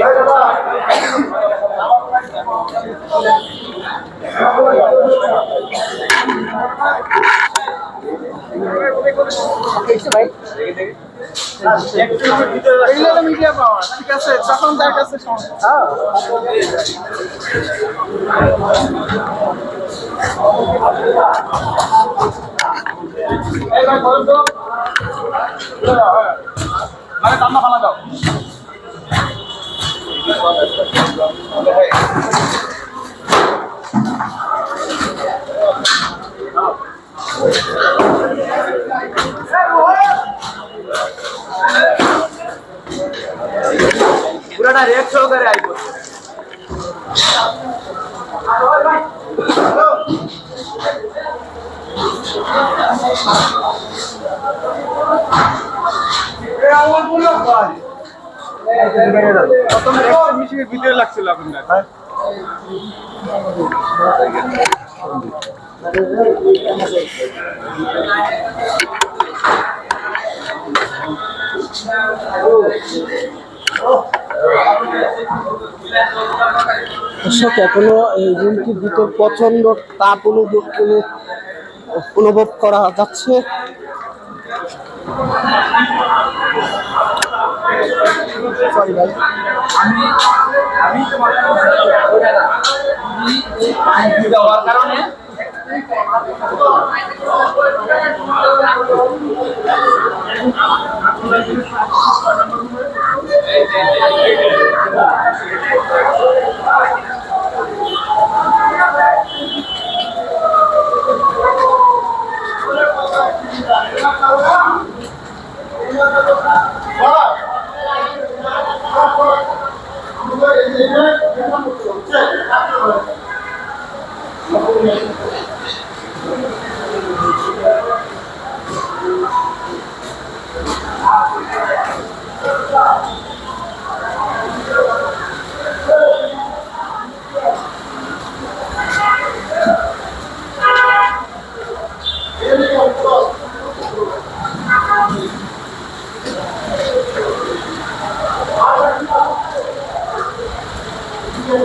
এগুলো মিডিয়া পাওয়ার ঠিক আছে? তখন তার কাছে মানে ফালা দাও পুরাটা রেট সহকারে একটা মিশিয়ে ভিতরে লাগছিল আপনার। এখনও এই রুমটির ভিতর প্রচণ্ড তাপ অনুভব অনু- অনুভব করা যাচ্ছে। দেওয়ার কারণে আমরা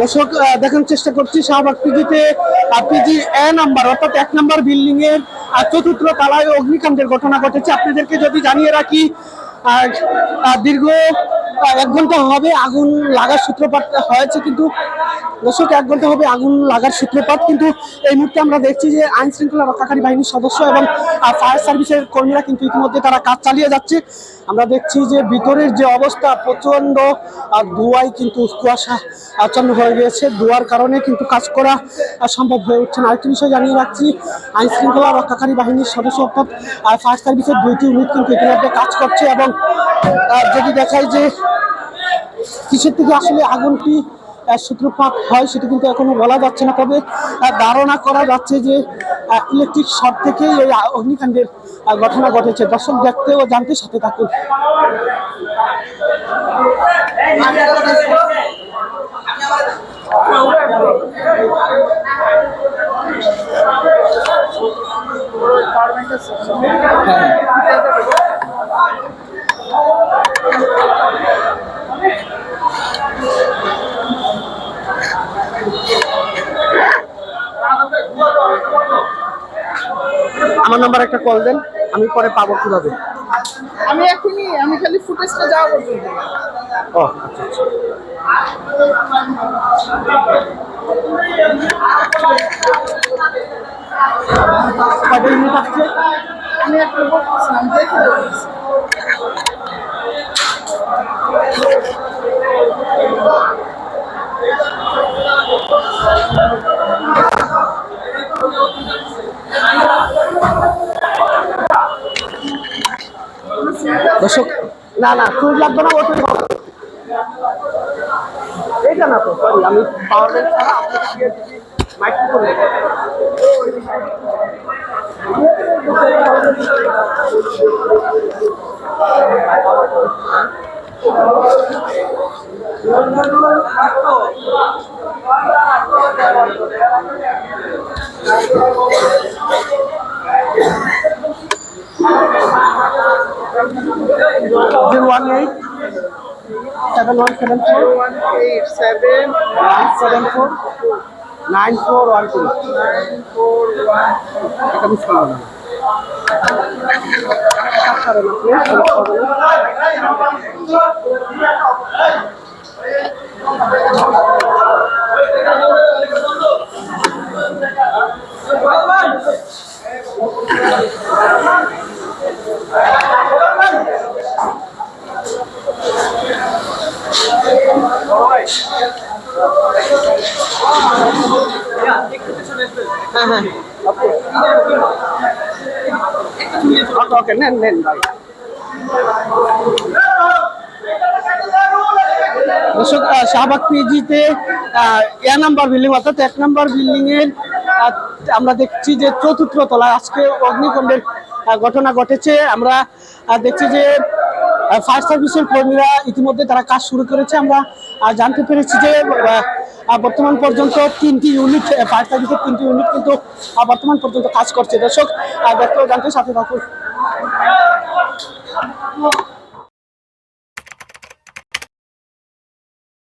দর্শক দেখানোর চেষ্টা করছি শাহবাগ পিজিতে পিজি এ নাম্বার অর্থাৎ এক নাম্বার বিল্ডিং এর চতুর্থ তালায় অগ্নিকাণ্ডের ঘটনা ঘটেছে। আপনাদেরকে যদি জানিয়ে রাখি দীর্ঘ এক ঘণ্টা হবে আগুন লাগার সূত্রপাত হয়েছে কিন্তু দর্শক এক ঘণ্টা হবে আগুন লাগার সূত্রপাত কিন্তু এই মুহূর্তে আমরা দেখছি যে আইন শৃঙ্খলা রক্ষাকারী বাহিনীর সদস্য এবং ফায়ার সার্ভিসের কর্মীরা কিন্তু ইতিমধ্যে তারা কাজ চালিয়ে যাচ্ছে। আমরা দেখছি যে ভিতরের যে অবস্থা প্রচণ্ড আহ, ধোঁয়ায় কিন্তু কুয়াশা আচ্ছন্ন হয়ে গিয়েছে। ধোয়ার কারণে কিন্তু কাজ করা সম্ভব হয়ে উঠছে না। আরেকটি বিষয় জানিয়ে রাখছি আইন শৃঙ্খলা রক্ষাকারী বাহিনীর সদস্য অর্থাৎ ফায়ার সার্ভিসের দুইটি ইউনিট কিন্তু ইতিমধ্যে কাজ করছে এবং যদি দেখায় যে কিসের থেকে আসলে আগুনটি সূত্রপাত হয় সেটা কিন্তু এখনও বলা যাচ্ছে না। তবে ধারণা করা যাচ্ছে যে ইলেকট্রিক শর্ট থেকেই এই অগ্নিকাণ্ডের ঘটনা ঘটেছে। দর্শক দেখতে ও জানতে সাথে থাকুন। আমার নাম্বার একটা কল দেন আমি পরে পাবো কীভাবে? আমি এখনই আমি খালি ফুটেজটা যাওয়া ও আচ্ছা আচ্ছা। আসছে আমি একটা দেখে দর্শক না না সুইচ লাগবে না হবে এইটা না তো সরি আমি power one eight seven one seven four one eight seven nine seven four nine four one two four one এটা মিস করো না কারণ আপনি শাহবাগ পিজিতে বিল্ডিং, অর্থাৎ এক আমরা দেখছি যে চতুর্থ তলায় আজকে অগ্নিকাণ্ডের ঘটনা ঘটেছে। আমরা দেখছি যে ফায়ার সার্ভিসের কর্মীরা ইতিমধ্যে তারা কাজ শুরু করেছে। আমরা জানতে পেরেছি যে বর্তমান পর্যন্ত তিনটি ইউনিট ফায়ার সার্ভিসের তিনটি ইউনিট কিন্তু বর্তমান পর্যন্ত কাজ করছে। দর্শক দেখতে জানতে সাথে থাকুন।